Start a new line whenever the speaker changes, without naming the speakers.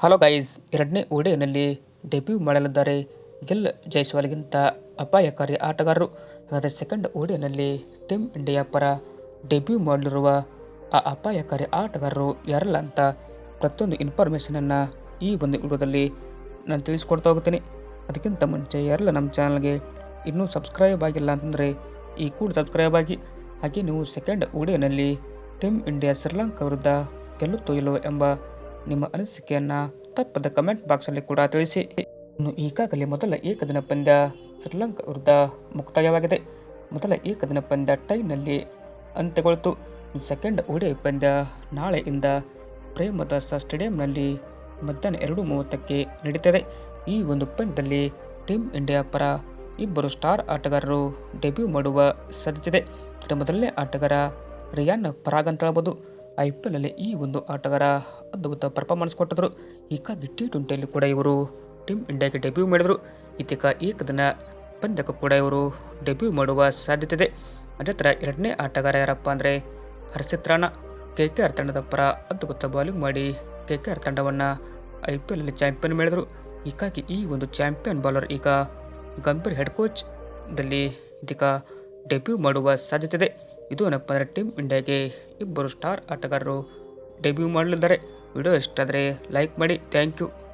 Hello guys, ಎರಡನೇ ಓಡಿನಲ್ಲಿ debut ಮಾಡಲಿದ್ದಾರೆ ಗಿಲ್ ಜೈಸ್ವಾಲ್ಗಿಂತ ಅಪಾಯಕಾರಿ ಆಟಗಾರರು. ಅದರ ಸೆಕೆಂಡ್ ಓಡಿನಲ್ಲಿ ಟೀಮ್ ಇಂಡಿಯಾ ಪರ ಡೆಬ್ಯೂ ಮಾಡಲಿರುವ ಆ ಅಪಾಯಕಾರಿ ಆಟಗಾರರು ಯಾರಲ್ಲ ಅಂತ ಪ್ರತಿಯೊಂದು ಇನ್ಫಾರ್ಮೇಷನನ್ನು ಈ ಒಂದು ವಿಡಿಯೋದಲ್ಲಿ ನಾನು ತಿಳಿಸ್ಕೊಡ್ತಾ ಹೋಗ್ತೀನಿ. ಅದಕ್ಕಿಂತ ಮುಂಚೆ ಯಾರೆಲ್ಲ ನಮ್ಮ ಚಾನಲ್ಗೆ ಇನ್ನೂ ಸಬ್ಸ್ಕ್ರೈಬ್ ಆಗಿಲ್ಲ ಅಂತಂದರೆ ಈ ಕೂಡ ಸಬ್ಸ್ಕ್ರೈಬ್ ಆಗಿ. ಹಾಗೆ ನೀವು ಸೆಕೆಂಡ್ ಓಡಿಯನಲ್ಲಿ ಟೀಮ್ ಇಂಡಿಯಾ ಶ್ರೀಲಂಕಾ ವಿರುದ್ಧ ಗೆಲ್ಲುತ್ತೋ ಎಂಬ ನಿಮ್ಮ ಅನಿಸಿಕೆಯನ್ನು ತಪ್ಪದ ಕಮೆಂಟ್ ಬಾಕ್ಸಲ್ಲಿ ಕೂಡ ತಿಳಿಸಿ. ಇನ್ನು ಈಗಾಗಲೇ ಮೊದಲ ಏಕದಿನ ಪಂದ್ಯ ಶ್ರೀಲಂಕಾ ವಿರುದ್ಧ ಮುಕ್ತಾಯವಾಗಿದೆ. ಮೊದಲ ಏಕದಿನ ಪಂದ್ಯ ಟೈನಲ್ಲಿ ಅಂತ್ಯಗೊಳ್ತು. ಸೆಕೆಂಡ್ ಓಡಿಐ ಪಂದ್ಯ ನಾಳೆಯಿಂದ ಪ್ರೇಮದಾಸ ಸ್ಟೇಡಿಯಂನಲ್ಲಿ ಮಧ್ಯಾಹ್ನ ಎರಡು ಮೂವತ್ತಕ್ಕೆ ನಡೀತದೆ. ಈ ಒಂದು ಪಂದ್ಯದಲ್ಲಿ ಟೀಮ್ ಇಂಡಿಯಾ ಪರ ಇಬ್ಬರು ಸ್ಟಾರ್ ಆಟಗಾರರು ಡೆಬ್ಯೂ ಮಾಡುವ ಸಾಧ್ಯತೆ ಇದೆ. ಮೊದಲನೇ ಆಟಗಾರ ರಿಯಾನ್ ಪರಾಗ್ ಅಂತ ಹೇಳ್ಬೋದು. ಐ ಪಿ ಎಲ್ನಲ್ಲಿ ಈ ಒಂದು ಆಟಗಾರ ಅದ್ಭುತ ಪರ್ಫಾರ್ಮೆನ್ಸ್ ಕೊಟ್ಟಿದ್ರು. ಹೀಗಾಗಿ ಟಿ ಟ್ವೆಂಟಿಯಲ್ಲಿ ಕೂಡ ಇವರು ಟೀಮ್ ಇಂಡಿಯಾಗೆ ಡೆಬ್ಯೂ ಮಾಡಿದರು. ಇದೀಗ ಏಕದಿನ ಪಂದ್ಯಕ್ಕೂ ಕೂಡ ಇವರು ಡೆಬ್ಯೂ ಮಾಡುವ ಸಾಧ್ಯತೆ ಇದೆ. ಅದೇ ಥರ ಎರಡನೇ ಆಟಗಾರ ಯಾರಪ್ಪ ಅಂದರೆ Harshit Rana, K K R ತಂಡದ ಪರ ಅದ್ಭುತ ಬೌಲಿಂಗ್ ಮಾಡಿ ಕೆ ಕೆ ಆರ್ ತಂಡವನ್ನು ಐ ಪಿ ಎಲ್ನಲ್ಲಿ ಚಾಂಪಿಯನ್ ಮಾಡಿದರು. ಹೀಗಾಗಿ ಈ ಒಂದು ಚಾಂಪಿಯನ್ ಬಾಲರ್ ಈಗ ಗಂಭೀರ್ ಹೆಡ್ ಕೋಚ್ ದಲ್ಲಿ ಇದೀಗ ಡೆಬ್ಯೂ ಮಾಡುವ ಸಾಧ್ಯತೆ ಇದೆ. ಇದು ಏನಪ್ಪ ಟೀಮ್ ಇಂಡಿಯಾಗೆ ಇಬ್ಬರು ಸ್ಟಾರ್ ಆಟಗಾರರು. ಡೆಬ್ಯೂ ಮಾಡಲಿದ್ದಾರೆ ವಿಡಿಯೋ ಇಷ್ಟಾದರೆ ಲೈಕ್ ಮಾಡಿ. Thank you.